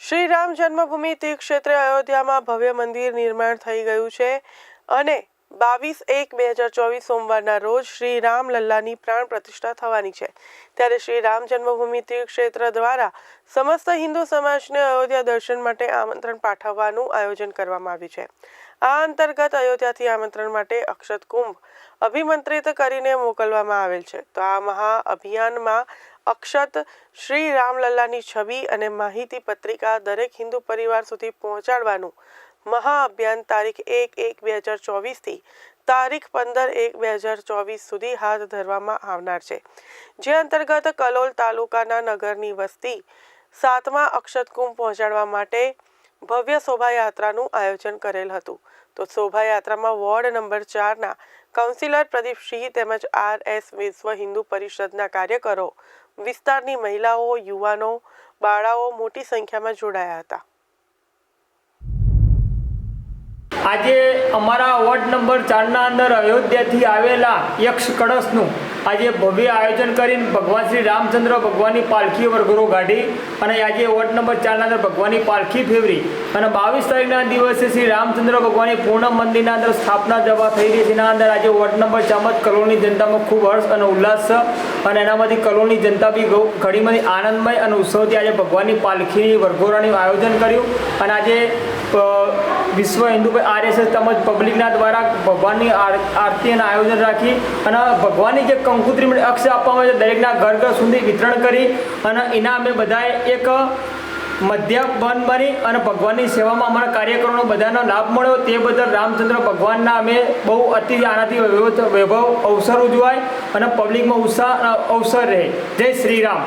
શ્રી રામ જન્મભૂમિ તીર્થ ક્ષેત્રે અયોધ્યામાં ભવ્ય મંદિર નિર્માણ થઈ ગયું છે અને બાવીસ એક બે હજાર ચોવીસ સોમવારના રોજ શ્રી રામ લલ્લાની પ્રાણ પ્રતિષ્ઠા થવાની છે. ત્યારે શ્રી રામ જન્મભૂમિ ક્ષેત્ર દ્વારા સમસ્ત હિન્દુ સમાજને અયોધ્યા દર્શન માટે આમંત્રણ પાઠવવાનું આયોજન કરવામાં આવ્યું છે. આ અંતર્ગત અયોધ્યાથી આમંત્રણ માટે અક્ષત કુંભ અભિમંત્રિત કરીને મોકલવામાં આવેલ છે. તો આ મહા અભિયાનમાં અક્ષત શ્રી રામલલ્લાની છબી અને માહિતી પત્રિકા દરેક હિન્દુ પરિવાર સુધી પહોંચાડવાનું મહાઅભિયાન તારીખ એક એક બે હજાર ચોવીસથી તારીખ પંદર એક બે હજાર ચોવીસ સુધી હાથ ધરવામાં આવનાર છે. જે અંતર્ગત કલોલ તાલુકાના નગરની વસ્તી સાતમા અક્ષત કુંભ પહોંચાડવા માટે ભવ્ય શોભાયાત્રાનું આયોજન કરેલ હતું. તો શોભાયાત્રામાં વોર્ડ નંબર ચારના કાઉન્સિલર પ્રદીપસિંહ તેમજ આર એસ વિશ્વ હિન્દુ પરિષદના કાર્યકરો, વિસ્તારની મહિલાઓ, યુવાનો, બાળાઓ મોટી સંખ્યામાં જોડાયા હતા. આજે અમારા વોર્ડ નંબર ચારના અંદર અયોધ્યાથી આવેલા યક્ષ કળશનું આજે ભવ્ય આયોજન કરીને ભગવાન શ્રી રામચંદ્ર ભગવાનની પાલખી વરઘરો કાઢી અને આજે વોર્ડ નંબર ચારના અંદર ભગવાનની પાલખી ફેરવી. અને બાવીસ તારીખના દિવસે શ્રી રામચંદ્ર ભગવાનની પૂર્ણ મંદિરના અંદર સ્થાપના જવા થઈ રહી છે. અંદર આજે વોર્ડ નંબર જ કલોલની જનતામાં ખૂબ હર્ષ અને ઉલ્લાસ છે. અને એનામાંથી કલોલની જનતા બી ઘણીમાંથી આનંદમય અને ઉત્સવથી આજે ભગવાનની પાલખી વરઘોરાનું આયોજન કર્યું. અને આજે વિશ્વ હિન્દુ આરએસએસ તેમજ પબ્લિકના દ્વારા ભગવાનની આર- આરતી અને આયોજન રાખી અને ભગવાનની જે કંકુત્રી અક્ષ આપવામાં આવે દરેકના ઘર ઘર સુધી વિતરણ કરી અને એના અમે બધાએ એક મધ્ય બંધ બની અને ભગવાનની સેવામાં અમારા કાર્યકરોનો બધાનો લાભ મળ્યો. તે બદલ રામચંદ્ર ભગવાનના અમે બહુ અતિ આનાથી વૈભવ અવસર ઉજવાય અને પબ્લિકમાં ઉત્સાહ અવસર રહે. જય શ્રી રામ.